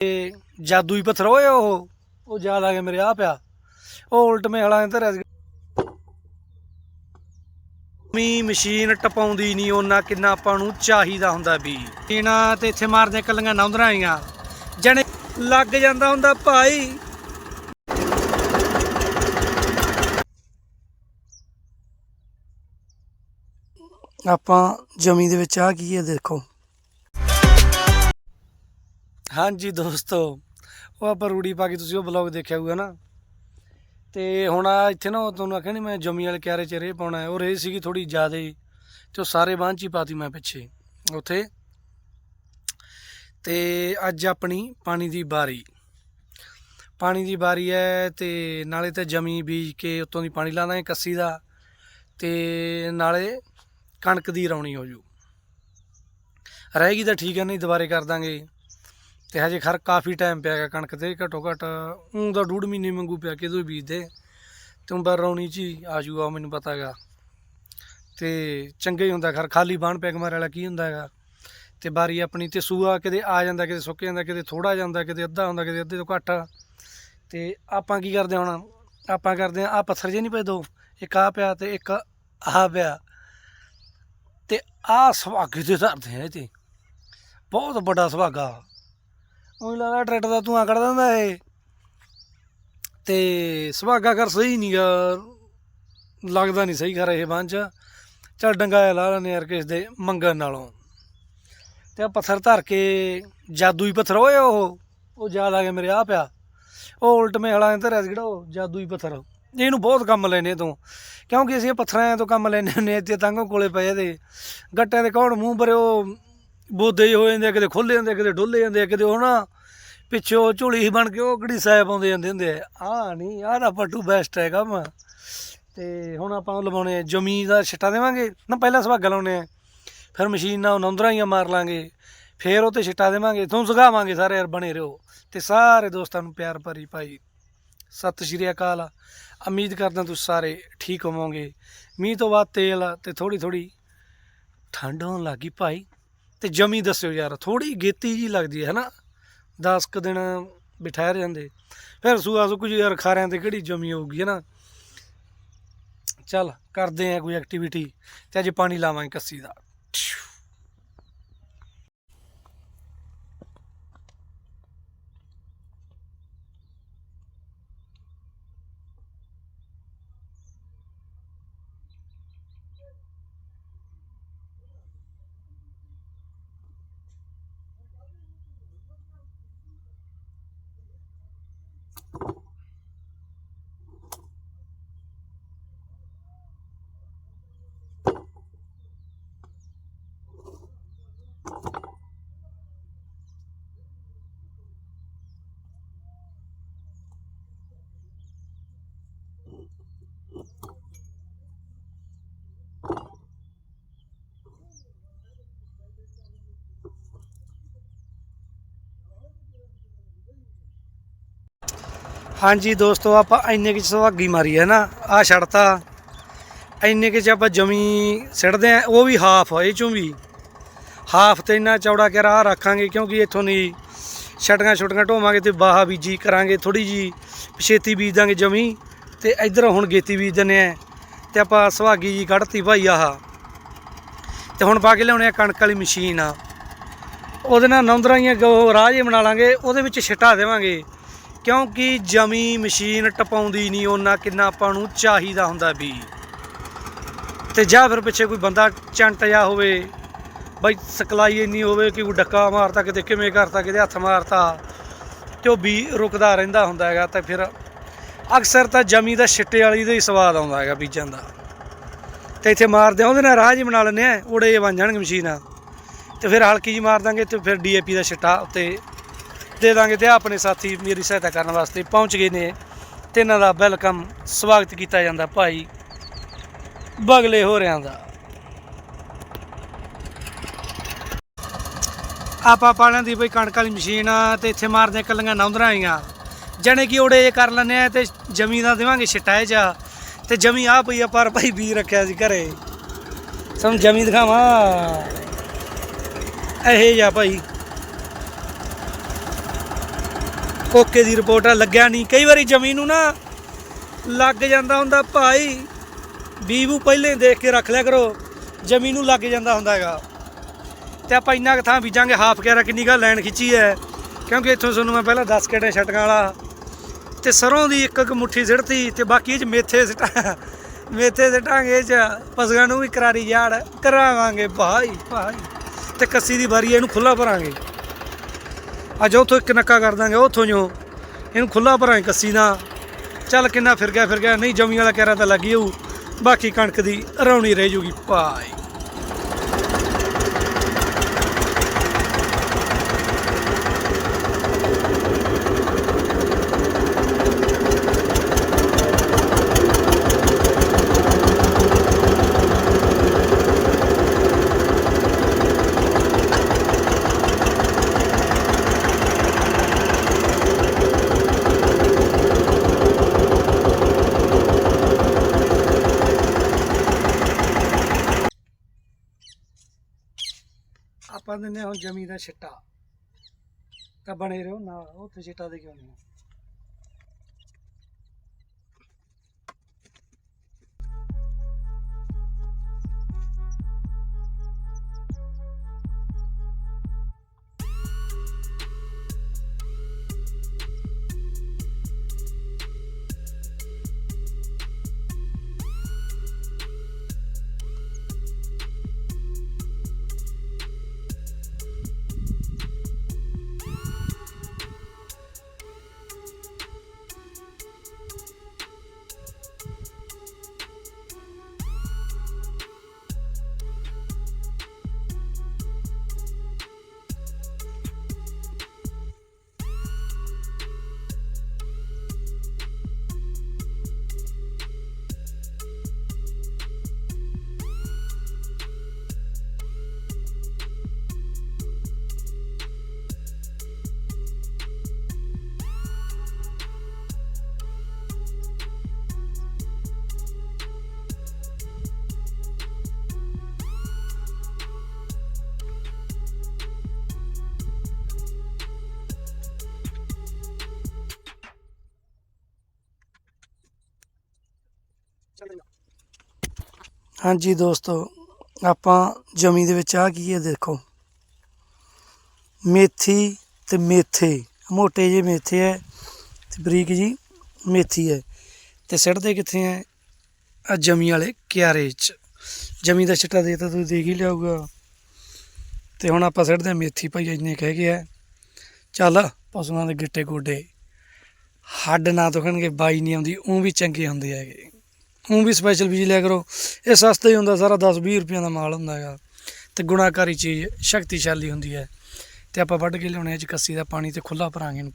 ਤੇ ਜਾਦੂ ਹੀ ਪੱਥਰ, ਓਏ ਉਹ ਉਹ ਯਾਦ ਆ ਗਿਆ ਮੇਰੇ ਆ ਪਿਆ। ਉਹ ਉਲਟ ਮੇ ਹਲਾ ਧਰਿਆ ਮੀ ਮਸ਼ੀਨ ਟਪਾਉਂਦੀ ਨਹੀਂ ਉਹਨਾਂ ਕਿੰਨਾ ਆਪਾਂ ਨੂੰ ਚਾਹੀਦਾ ਹੁੰਦਾ ਵੀ। ਇਹਨਾਂ ਤੇ ਇੱਥੇ ਮਾਰਦੇ ਕੱਲੀਆਂ ਨੌਂਦਰਾਂ ਆਈਆਂ। ਜਣੇ ਲੱਗ ਜਾਂਦਾ ਹੁੰਦਾ ਭਾਈ। ਆਪਾਂ ਜਮੀ ਦੇ ਵਿੱਚ ਆ ਕੀ ਹੈ, ਦੇਖੋ। ਹਾਂਜੀ ਦੋਸਤੋ, ਉਹ ਆਪਾਂ ਰੂੜੀ ਪਾ ਕੇ ਤੁਸੀਂ ਉਹ ਬਲੌਗ ਦੇਖਿਆ ਹੋਊਗਾ ਨਾ। ਤੇ ਹੁਣ ਆ ਇੱਥੇ ਨਾ ਉਹ ਤੁਹਾਨੂੰ ਆਖਿਆ ਨਹੀਂ ਮੈਂ ਜਮੀ ਵਾਲੇ ਕਿਆਰੇ ਚ ਰੇ ਪਾਉਣਾ ਉਹ ਰੇ ਸੀਗੀ ਥੋੜੀ ਜ਼ਿਆਦਾ ਤੇ ਉਹ ਸਾਰੇ ਬਾਂਹ ਚ ਹੀ ਪਾਤੀ ਮੈਂ ਪਿੱਛੇ, ਉੱਥੇ। ਤੇ ਅੱਜ ਆਪਣੀ ਪਾਣੀ ਦੀ ਬਾਰੀ। ਪਾਣੀ ਦੀ ਬਾਰੀ ਹੈ ਤੇ ਨਾਲੇ ਤਾਂ ਜਮੀ ਬੀਜ ਕੇ ਉੱਤੋਂ ਦੀ ਪਾਣੀ ਲਾਣਾ ਹੈ ਕੱਸੀ ਦਾ ਤੇ ਨਾਲੇ ਕਣਕ ਦੀ ਰੌਣੀ ਹੋ ਜੂ। ਰਹੇਗੀ ਤਾਂ ਠੀਕ ਹੈ, ਨਹੀਂ ਦੁਬਾਰੇ ਕਰ ਦਾਂਗੇ। ਤੇ ਹਜੇ ਖਰ ਕਾਫੀ ਟਾਈਮ ਪਿਆ ਗਿਆ ਕਣਕ ਤੇ, ਘਟੋ ਘਟ ਉਂ ਦਾ ਡੂਢ ਮਹੀਨੇ ਮੰਗੂ ਪਿਆ ਕਿਦੋਂ ਬੀਜਦੇ? ਤੇ ਊਂ ਬਰ ਰੌਣੀ ਚ ਹੀ ਆ ਜੂਗਾ ਮੈਨੂੰ ਪਤਾ ਹੈਗਾ। ਤੇ ਚੰਗਾ ਹੀ ਹੁੰਦਾ ਖਰ, ਖਾਲੀ ਬਾਣ ਪੈਗ ਮਾਰ ਵਾਲਾ, ਕੀ ਹੁੰਦਾ ਹੈਗਾ? ਤੇ ਬਾਰੀ ਆਪਣੀ ਤੇ ਸੂਆ ਕਿਤੇ ਆ ਜਾਂਦਾ, ਕਿਤੇ ਸੁੱਕ ਜਾਂਦਾ, ਕਿਤੇ ਥੋੜਾ ਜਾਂਦਾ, ਕਿਤੇ ਅੱਧਾ ਹੁੰਦਾ, ਕਿਤੇ ਅੱਧੇ ਤੋਂ ਘੱਟ। ਤੇ ਆਪਾਂ ਕੀ ਕਰਦੇ ਹੁਣ? ਆਪਾਂ ਕਰਦੇ ਆ ਆ ਪੱਥਰ ਜੇ ਨਹੀਂ ਪਏ ਦੋ? ਇੱਕ ਆ ਪਿਆ ਤੇ ਇੱਕ ਆ ਪਿਆ। ਤੇ ਆ ਸੁਹਾਗੇ ਤੇ ਧਰਦੇ ਆ ਇਹ ਤੇ। ਬਹੁਤ ਵੱਡਾ ਸੁਹਾਗਾ। ਉਹ ਲੱਗਦਾ ਟਰੈਕਟਰ ਦਾ ਧੂਆਂ ਕੱਢ ਦਿੰਦਾ ਇਹ। ਤੇ ਸੁਹਾਗਾ ਕਰ ਸਹੀ ਨਹੀਂ ਯਾਰ ਲੱਗਦਾ ਨਹੀਂ ਸਹੀ ਕਰ ਇਹ ਬੰਚ ਚੱਲ ਡੰਗਾ ਲਾ ਲੈਂਦੇ ਯਾਰ ਕਿਸ ਦੇ ਮੰਗਣ ਨਾਲੋਂ। ਤੇ ਆ ਪੱਥਰ ਧਰ ਕੇ ਜਾਦੂਈ ਪੱਥਰ ਓਏ ਉਹ। ਉਹ ਯਾਦ ਆ ਗਿਆ ਮੇਰੇ ਆ ਪਿਆ। ਉਹ ਉਲਟ ਮੇ ਹਲਾ ਧਰਿਆ ਸੀ ਜਿਹੜਾ ਉਹ ਜਾਦੂ ਹੀ ਪੱਥਰ। ਇਹਨੂੰ ਬਹੁਤ ਕੰਮ ਲੈਨੇ ਤੋਂ। ਕਿਉਂਕਿ ਅਸੀਂ ਇਹ ਪੱਥਰਾਂ ਤੋਂ ਕੰਮ ਲੈਨੇ ਹੁੰਦੇ ਇੱਥੇ ਤੰਗੋਂ ਕੋਲੇ ਪਏ ਤੇ ਗੱਟਿਆਂ ਦੇ ਕੌਣ ਮੂੰਹ ਭਰੇ ਉਹ ਬੋਦੇ ਹੀ ਹੋ ਜਾਂਦੇ ਆ, ਕਿਤੇ ਖੁੱਲੇ ਜਾਂਦੇ ਆ, ਕਿਤੇ ਡੁੱਲੇ ਜਾਂਦੇ ਆ, ਕਿਤੇ ਉਹ ਨਾ ਪਿੱਛੋਂ ਝੋਲੀ ਹੀ ਬਣ ਕੇ ਉਹ ਕਿਹੜੀ ਸਾਇ ਪਾਉਂਦੇ ਜਾਂਦੇ ਹੁੰਦੇ ਆ। ਆਹ ਨਹੀਂ ਆਹ ਦਾ ਪੱਟੂ ਬੈਸਟ ਹੈ ਕੰਮ। ਤੇ ਹੁਣ ਆਪਾਂ ਉਹ ਲਵਾਉਣੇ ਆ ਜ਼ਮੀਨ ਦਾ ਛਿੱਟਾ ਦੇਵਾਂਗੇ। ਨਾ ਪਹਿਲਾਂ ਸੁਹਾਗਾ ਲਾਉਣੇ ਆ। ਫਿਰ ਮਸ਼ੀਨ ਨਾਲ ਨੰਦਰਾਂ ਹੀ ਮਾਰ ਲਾਂਗੇ। ਫਿਰ ਉਹ ਤੇ ਛਿੱਟਾ ਦੇਵਾਂਗੇ ਤੁਹਾਨੂੰ ਸੁਗਾਵਾਂਗੇ ਸਾਰੇ ਯਾਰ ਬਣੇ ਰਹੋ। ਤੇ ਸਾਰੇ ਦੋਸਤਾਂ ਨੂੰ ਪਿਆਰ ਭਰੀ ਭਾਈ ਸਤਿ ਸ਼੍ਰੀ ਅਕਾਲ। ਉਮੀਦ ਕਰਦਾ ਤੁਸੀਂ ਸਾਰੇ ਠੀਕ ਹੋਵੋਗੇ। ਮੀਂਹ ਤੋਂ ਬਾਅਦ ਤੇਲ ਤੇ ਥੋੜੀ ਥੋੜੀ ਠੰਡ ਹੋਣ ਲੱਗੀ ਭਾਈ। ਤੇ ਜਮੀ ਦੱਸਿਓ ਯਾਰ ਥੋੜੀ ਗੇਤੀ ਜੀ ਲੱਗਦੀ ਹੈ, ਹਨਾ? 10 ਕੁ ਦਿਨ ਬਿਠਾਇਰ ਜਾਂਦੇ ਫਿਰ ਸੂਆ ਸੁੱਕ ਜੀ ਯਾਰ ਖਾਰਿਆਂ ਤੇ ਕਿਹੜੀ ਜਮੀ ਹੋਊਗੀ, ਹਨਾ? ਚੱਲ, ਕਰਦੇ ਆ ਕੋਈ ਐਕਟੀਵਿਟੀ ਤੇ ਅੱਜ ਪਾਣੀ ਲਾਵਾਂਗੇ ਕੱਸੀ ਦਾ। ਹਾਂਜੀ ਦੋਸਤੋ, ਆਪਾਂ ਇੰਨੇ ਕਿ ਸੁਹਾਗੀ ਮਾਰੀ ਹੈ ਨਾ। ਆ ਛੜਤਾ ਇੰਨੇ ਕਿ ਚ ਆਪਾਂ ਜਮੀ ਸਿੱਟਦੇ ਆ। ਉਹ ਵੀ ਹਾਫ ਇਹ ਚੋਂ ਵੀ। ਹਾਫ ਤੇ ਇੰਨਾ ਚੌੜਾ ਕੇ ਰਾਹ ਰੱਖਾਂਗੇ ਕਿਉਂਕਿ ਇੱਥੋਂ ਦੀ ਛਟੀਆਂ ਛੁਟੀਆਂ ਢੋਵਾਂਗੇ ਤੇ ਬਾਹਾ ਬੀਜੀ ਕਰਾਂਗੇ ਥੋੜੀ ਜੀ ਪਛੇਤੀ ਬੀਜ ਦਾਂਗੇ ਜਮੀ। ਤੇ ਇੱਧਰ ਹੁਣ ਗੇਤੀ ਬੀਜ ਦਿੰਨੇ ਆ। ਤੇ ਆਪਾਂ ਸੁਹਾਗੀ ਜੀ ਕੱਢਤੀ ਭਾਈ ਆਹ। ਤੇ ਹੁਣ ਪਾ ਕੇ ਲਿਆਉਣੇ ਆ ਕਣਕ ਵਾਲੀ ਮਸ਼ੀਨ ਆ। ਉਹਦੇ ਨਾਲ ਨੌਂਦਰਾਈਆਂ ਗੋ ਰਾਹ ਜੇ ਬਣਾ ਲਾਂਗੇ, ਉਹਦੇ ਵਿੱਚ ਛਿਟਾ ਦੇਵਾਂਗੇ। ਕਿਉਂਕਿ ਜਮੀ ਮਸ਼ੀਨ ਟਪਾਉਂਦੀ ਨਹੀਂ, ਉਹਨਾਂ ਕਿੰਨਾ ਆਪਾਂ ਨੂੰ ਚਾਹੀਦਾ ਹੁੰਦਾ ਵੀ। ਤੇ ਜਾਂ ਫਿਰ ਪਿੱਛੇ ਕੋਈ ਬੰਦਾ ਚੰਟ ਜਾ ਹੋਵੇ, ਬਈ ਸਕਲਾਈ ਇੰਨੀ ਹੋਵੇ ਕਿ ਕੋਈ ਡੱਕਾ ਮਾਰਤਾ ਕਿਤੇ, ਕਿਵੇਂ ਕਰਤਾ ਕਿਤੇ ਹੱਥ ਮਾਰਤਾ, ਤੇ ਉਹ ਵੀ ਰੁਕਦਾ ਰਹਿੰਦਾ ਹੁੰਦਾ ਹੈਗਾ। ਤੇ ਫਿਰ ਅਕਸਰ ਤਾਂ ਜਮੀ ਦਾ ਛਿੱਟੇ ਵਾਲੀ ਦਾ ਹੀ ਸਵਾਦ ਆਉਂਦਾ ਹੈਗਾ ਬੀਜਾਂ ਦਾ। ਤੇ ਇੱਥੇ ਮਾਰਦੇ ਆ ਉਹਦੇ ਨਾਲ ਰਾਹ ਜੀ ਬਣਾ ਲੈਂਦੇ ਆ, ਉੜੇ ਜਿਹੇ ਬਣ ਜਾਣਗੇ ਮਸ਼ੀਨਾਂ। ਤੇ ਫਿਰ ਹਲਕੀ ਜੀ ਮਾਰ ਦਾਂਗੇ ਤੇ ਫਿਰ ਡੀਏਪੀ ਦਾ ਛਿੱਟਾ ਉੱਤੇ ਦੇ ਦਾਂਗੇ ਤੇ ਆਹ ਆਪਣੇ ਸਾਥੀ ਮੇਰੀ ਸਹਾਇਤਾ ਕਰਨ ਵਾਸਤੇ ਪਹੁੰਚ ਗਏ ਨੇ ਤੇ ਇਹਨਾਂ ਦਾ ਵੈਲਕਮ ਸਵਾਗਤ ਕੀਤਾ ਜਾਂਦਾ ਭਾਈ ਬਗਲੇ ਹੋ ਰਿਆਂ ਦਾ। ਆਪਾਂ ਪਾਲਿਆਂ ਦੀ ਬਈ ਕਣਕ ਵਾਲੀ ਮਸ਼ੀਨ ਆ ਤੇ ਇੱਥੇ ਮਾਰਦੇ ਕੱਲੀਆਂ ਨੌਂਦਰਾਂ ਆਈਆਂ। ਜਣੇ ਕਿ ਓੜੇ ਜਿਹੇ ਕਰ ਲੈਂਦੇ ਆ ਤੇ ਜਮੀ ਦਾ ਦੇਵਾਂਗੇ ਛਿੱਟਾ ਇਹ ਜਾ ਤੇ ਜਮੀ ਆ ਪਈ ਆ ਪਰ ਭਾਈ ਬੀ ਰੱਖਿਆ ਸੀ ਘਰੇ। ਸਾਨੂੰ ਜਮੀ ਦਿਖਾਵਾਂ। ਇਹ ਜਾ ਭਾਈ। ਕੋਕੇ ਦੀ ਰਿਪੋਰਟ ਆ, ਲੱਗਿਆ ਨਹੀਂ। ਕਈ ਵਾਰੀ ਜ਼ਮੀਨ ਨੂੰ ਨਾ ਲੱਗ ਜਾਂਦਾ ਹੁੰਦਾ, ਭਾਈ, ਬੀਬੂ ਪਹਿਲੇ ਦੇਖ ਕੇ ਰੱਖ ਲਿਆ ਕਰੋ, ਜ਼ਮੀਨ ਨੂੰ ਲੱਗ ਜਾਂਦਾ ਹੁੰਦਾ ਹੈਗਾ। ਤੇ ਆਪਾਂ ਇੰਨਾ ਕੁ ਥਾਂ ਬੀਜਾਂਗੇ, ਹਾਫ ਕੈਰਾ ਕਿੰਨੀ ਗਾ ਲੈਣ ਖਿੱਚੀ ਹੈ, ਕਿਉਂਕਿ ਇੱਥੋਂ ਤੁਹਾਨੂੰ ਮੈਂ ਪਹਿਲਾਂ 10 ਕਿਹੜੇ ਛਟਕਾਂ ਵਾਲਾ। ਤੇ ਸਰੋਂ ਦੀ ਇੱਕ ਇੱਕ ਮੁੱਠੀ ਸਿੱਟਤੀ ਤੇ ਬਾਕੀ ਇਹ ਚ ਮੇਥੇ ਸਿੱਟਾਂ, ਮੇਥੇ ਸਿੱਟਾਂਗੇ ਇਹ ਚ ਪਸਗਾਂ ਨੂੰ ਵੀ ਕਰਾਰੀ ਜਾੜ ਕਰਾਵਾਂਗੇ, ਭਾਈ ਭਾਈ। ਤੇ ਕੱਸੀ ਦੀ ਵਾਰੀ ਇਹਨੂੰ ਖੁੱਲਾ ਭਰਾਂਗੇ। ਅੱਜ ਉੱਥੋਂ ਇੱਕ ਨੱਕਾ ਕਰ ਦਾਂਗੇ, ਉੱਥੋਂ ਜੋ। ਇਹਨੂੰ ਖੁੱਲਾ ਭਰਾਂਗੇ ਕੱਸੀ ਦਾ। ਚੱਲ ਕਿੰਨਾ ਫਿਰ ਗਿਆ ਫਿਰ ਗਿਆ। ਨਹੀਂ ਜਮੀ ਵਾਲਾ ਕਹਿਰਾ ਤਾਂ ਲੱਗੀ ਹੋਊ ਬਾਕੀ ਕਣਕ ਦੀ ਰੌਣੀ ਰਹਿ ਜੂਗੀ ਭਾਈ ਆਪਾਂ ਦਿੰਦੇ ਹਾਂ ਹੁਣ ਜਮੀ ਦਾ ਛਿੱਟਾ। ਤਾਂ ਬਣੇ ਰਹੋ ਨਾ ਉੱਥੇ ਛਿੱਟਾ ਦੇ ਕਿਉਂ ਨਹੀਂ ਹਾਂਜੀ ਦੋਸਤੋ, ਆਪਾਂ ਜਮੀ ਦੇ ਵਿੱਚ ਆ ਕੀ ਹੈ ਦੇਖੋ। ਮੇਥੀ ਤੇ ਮੇਥੇ, ਮੋਟੇ ਜਿਹੇ ਮੇਥੇ ਹੈ ਤੇ ਬਰੀਕ ਜੀ ਮੇਥੀ ਹੈ। ਤੇ ਸਿੱਟਦੇ ਕਿੱਥੇ ਹੈ? ਆ ਜਮੀ ਵਾਲੇ ਕਿਆਰੇ 'ਚ। ਜਮੀ ਦਾ ਛਿੱਟਾ ਦੇ ਤਾਂ ਤੁਸੀਂ ਦੇਖ ਹੀ ਲਿਆਊਗਾ। ਤੇ ਹੁਣ ਆਪਾਂ ਸਿੱਟਦੇ ਹਾਂ ਮੇਥੀ ਭਾਈ, ਇੰਨੇ ਕਹਿ ਗਿਆ ਚੱਲ, ਪਸ਼ੂਆਂ ਦੇ ਗਿੱਟੇ ਗੋਡੇ ਹੱਡ ਨਾ ਦੁਖਣਗੇ, ਬਾਈ ਨਹੀਂ ਆਉਂਦੀ ਉਹ ਵੀ ਚੰਗੇ ਹੁੰਦੇ ਹੈਗੇ। ਉਹ ਵੀ ਸਪੈਸ਼ਲ ਬੀਜ ਲਿਆ ਕਰੋ। ਇਹ ਸਸਤਾ ਹੀ ਹੁੰਦਾ, ਸਾਰਾ 10 20 ਰੁਪਈਆਂ ਦਾ ਮਾਲ ਹੁੰਦਾ ਹੈਗਾ। ਤੇ ਗੁਣਾਕਾਰੀ ਚੀਜ਼ ਸ਼ਕਤੀਸ਼ਾਲੀ ਹੁੰਦੀ ਹੈ। ਤੇ ਆਪਾਂ ਵੱਢ ਕੇ ਲਿਆਉਣੇ ਚ ਕੱਸੀ ਦਾ ਪਾਣੀ ਤੇ ਖੁੱਲਾ ਭਰਾਂਗੇ ਇਹਨੂੰ।